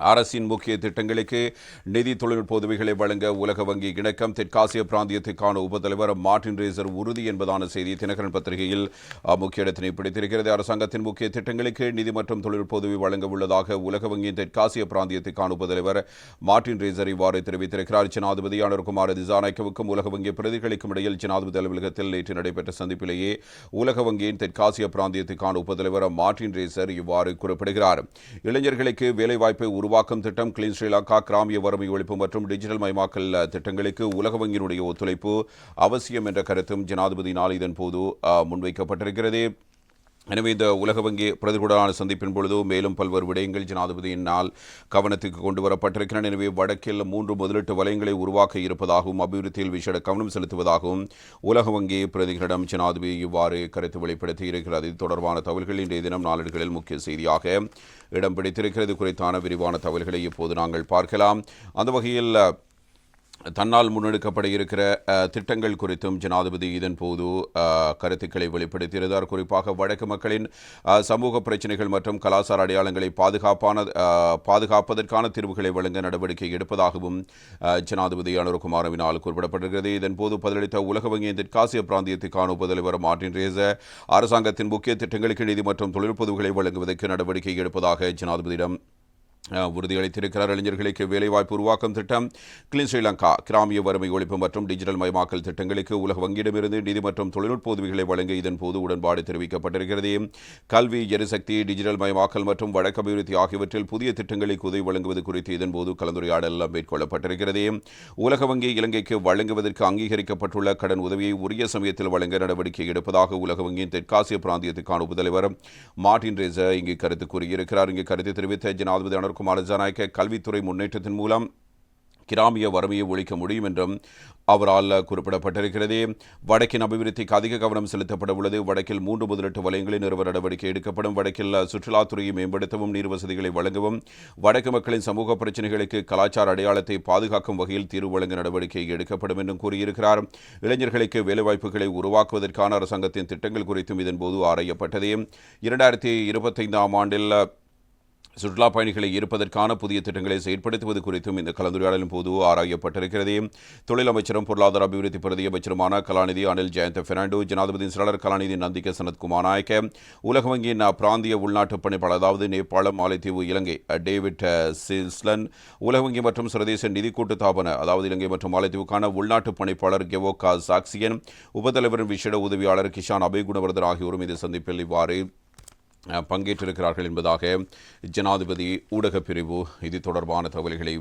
அரசின் முக்கிய திட்டங்களுக்கு நிதி தொழில்நுட்ப உதவிகளை வழங்க உலக வங்கி இணக்கம் தெற்காசிய பிராந்தியத்துக்கான உபத்தலைவர் மார்டின் ரேசர் உறுதி என்பதான செய்தி தினகரன் பத்திரிகையில் முக்கிய இடத்தினை பிடித்திருக்கிறது. அரசாங்கத்தின் முக்கிய திட்டங்களுக்கு நிதி மற்றும் தொழில்நுட்ப உதவி வழங்க உள்ளதாக உலக வங்கியின் தெற்காசிய பிராந்தியத்துக்கான உபத்தலைவர் மார்டின் ரேசர் இவ்வாறு தெரிவித்திருக்கிறார். ஜனாதிபதி அனுர்குமார் திசாநாயக்கவுக்கும் உலக வங்கி பிரதிகளுக்கும் இடையில் ஜனாதிபதி அலுவலகத்தில் நேற்று நடைபெற்ற சந்திப்பிலேயே உலக வங்கியின் தெற்காசிய பிராந்தியத்துக்கான உபத்தலைவர் மார்டின் ரேசர் இவ்வாறு குறிப்பிடுகிறார். இளைஞர்களுக்கு வேலைவாய்ப்பை உருவாக்கும் திட்டம் கிளீன் ஸ்ரீலங்கா கிராமிய வறுமை ஒழிப்பு மற்றும் டிஜிட்டல் மயமாக்கல் திட்டங்களுக்கு உலக வங்கியினுடைய ஒத்துழைப்பு அவசியம் என்ற கருத்தும் ஜனாதிபதி நாளிதன் போது முன்வைக்கப்பட்டிருக்கிறது. எனவே இந்த உலக வங்கி பிரதிகூடான சந்திப்பின் பொழுது மேலும் பல்வேறு விடயங்கள் ஜனாதிபதியினால் கவனத்துக்கு கொண்டு வரப்பட்டிருக்கின்றன. எனவே வடக்கில் மூன்று முதலீட்டு வலயங்களை உருவாக்க இருப்பதாகவும் அபிவிருத்தியில் விசேட கவனம் செலுத்துவதாகவும் உலக வங்கி பிரதிகளிடம் ஜனாதிபதி இவ்வாறு கருத்து வெளிப்படுத்தி இருக்கிறது. இது தொடர்பான தகவல்கள் இன்றைய தினம் நாளிதழ்களில் முக்கிய செய்தியாக இடம் பிடித்திருக்கிறது. குறித்தான விரிவான தகவல்களை இப்போது நாங்கள் பார்க்கலாம். அந்த வகையில் தன்னால் முன்னெடுக்கப்பட இருக்கிற திட்டங்கள் குறித்தும் ஜனாதிபதி இதன் போது கருத்துக்களை வெளிப்படுத்தியிருந்தார். குறிப்பாக வடக்கு மக்களின் சமூக பிரச்சினைகள் மற்றும் கலாச்சார அடையாளங்களை பாதுகாப்பான பாதுகாப்பதற்கான தீர்வுகளை வழங்க நடவடிக்கை எடுப்பதாகவும் ஜனாதிபதி அனுரகுமாரவினால் குறிப்பிடப்படுகிறது இதன்போது பதிலளித்த உலக வங்கியின் தெற்காசிய பிராந்தியத்துக்கான உபதலைவர் மார்டின் ரேச அரசாங்கத்தின் முக்கிய திட்டங்களுக்கு நிதி மற்றும் தொழில்நுட்ப வழங்குவதற்கு நடவடிக்கை எடுப்பதாக ஜனாதிபதியிடம் உறுதியளித்திருக்கிறார் இளைஞர்களுக்கு வேலைவாய்ப்பு உருவாக்கும் திட்டம். கிளீன் ஸ்ரீலங்கா கிராமிய வறுமை ஒழிப்பு மற்றும் டிஜிட்டல் மயமாக்கல் திட்டங்களுக்கு உலக வங்கியிடமிருந்து நிதி மற்றும் தொழில்நுட்ப உதவிகளை வழங்க இதன் போது உடன்பாடு தெரிவிக்கப்பட்டிருக்கிறது. கல்வி எரிசக்தி டிஜிட்டல் மயமாக்கல் மற்றும் வழக்கு அபிவிருத்தி ஆகியவற்றில் புதிய திட்டங்களுக்கு உதவி வழங்குவது குறித்து இதன் போது கலந்துரையாடல் மேற்கொள்ளப்பட்டிருக்கிறது. உலக வங்கி இலங்கைக்கு வழங்குவதற்கு அங்கீகரிக்கப்பட்டுள்ள கடன் உதவியை உரிய சமயத்தில் வழங்க நடவடிக்கை எடுப்பதாக உலக வங்கியின் தெற்காசிய பிராந்தியத்துக்கான உபதலைவர் மார்டின் ரேச இங்கு கருத்து கூறியிருக்கிறார். இங்கு கருத்து தெரிவித்த ஜனாதிபதி அனுர்குமார் ஜனநாயக்க கல்வித்துறை முன்னேற்றத்தின் மூலம் கிராமிய வறுமையை ஒழிக்க முடியும் என்றும் அவரால் குறிப்பிடப்பட்டிருக்கிறது. வடக்கின் அபிவிருத்திக்கு அதிக கவனம் செலுத்தப்பட உள்ளது. வடக்கில் மூன்று முதலீட்டு வலயங்களை நிறுவ நடவடிக்கை எடுக்கப்படும். வடக்கில் சுற்றுலாத்துறையை மேம்படுத்தவும் நீர் வசதிகளை வழங்கவும் வடக்கு மக்களின் சமூக பிரச்சினைகளுக்கு கலாச்சார அடையாளத்தை பாதுகாக்கும் வகையில் தீர்வு வழங்க நடவடிக்கை எடுக்கப்படும் என்றும் கூறியிருக்கிறார். இளைஞர்களுக்கு வேலைவாய்ப்புகளை உருவாக்குவதற்கான அரசாங்கத்தின் திட்டங்கள் குறித்தும் இதன்போது ஆராயப்பட்டது. இரண்டாயிரத்தி இருபத்தைந்தாம் ஆண்டில் சுற்றுலா பயணிகளை ஈர்ப்பதற்கான புதிய திட்டங்களை செயற்படுத்துவது குறித்தும் இந்த கலந்துரையாடலின் போது ஆராயப்பட்டிருக்கிறது. தொழில் அமைச்சரும் பொருளாதார அபிவிருத்தி பிரதி அமைச்சருமான கலாநிதி அனில் ஜெயந்த பெர்னாண்டோ ஜனாதிபதியின் செயலாளர் கலாநிதி நந்திக சனத்குமார் நாயக்க உலக வங்கியின் பிராந்திய உள்நாட்டு பணிப்பாளர் அதாவது நேபாளம் மாலைத்தீவு இலங்கை டேவிட் சில்ஸ்லன் உலக வங்கி மற்றும் சர்வதேச நிதி கூட்டு தாபன அதாவது இலங்கை மற்றும் மாலைத்தீவுக்கான உள்நாட்டு பணிப்பாளர் கெவோகா சாக்சியன் உபதலைவரின் விசேட உதவியாளர் கிஷான் அபய் குணவர்தன் ஆகியோரும் இந்த சந்திப்பில் இவ்வாறு பங்கேற்றிருக்கிறார்கள் என்பதாக ஜனாதிபதி ஊடகப் பிரிவு இது தொடர்பான தகவல்களை